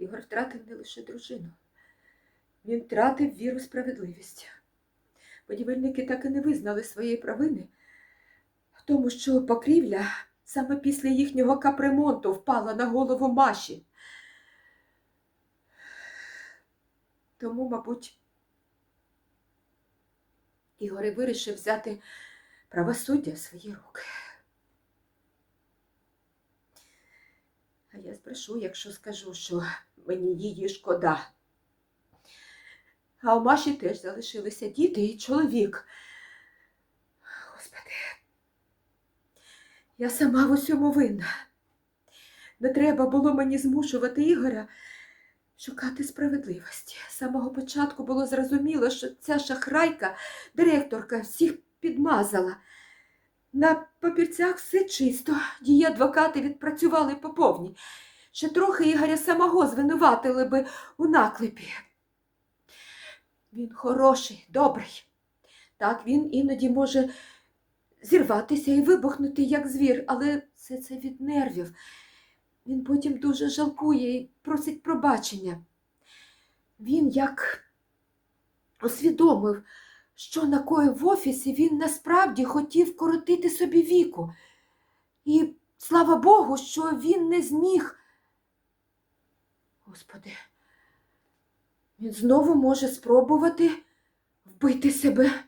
Ігор втратив не лише дружину. Він втратив віру справедливість. Будівельники так і не визнали своєї провини в тому, що покрівля саме після їхнього капремонту впала на голову Маші. Тому, мабуть, Ігор і вирішив взяти правосуддя в свої руки. А я збрешу, якщо скажу, що мені її шкода. А у Маші теж залишилися діти і чоловік. Господи, я сама в усьому винна. Не треба було мені змушувати Ігоря шукати справедливості. З самого початку було зрозуміло, що ця шахрайка, директорка, всіх підмазала. На папірцях все чисто, її адвокати відпрацювали по повній. Ще трохи Ігоря самого звинуватили би у наклепі. Він хороший, добрий. Так, він іноді може зірватися і вибухнути, як звір, але все це від нервів. Він потім дуже жалкує і просить пробачення. Він як усвідомив, що накоїв в офісі, він насправді хотів коротити собі віку. І слава Богу, що він не зміг. Господи, він знову може спробувати вбити себе.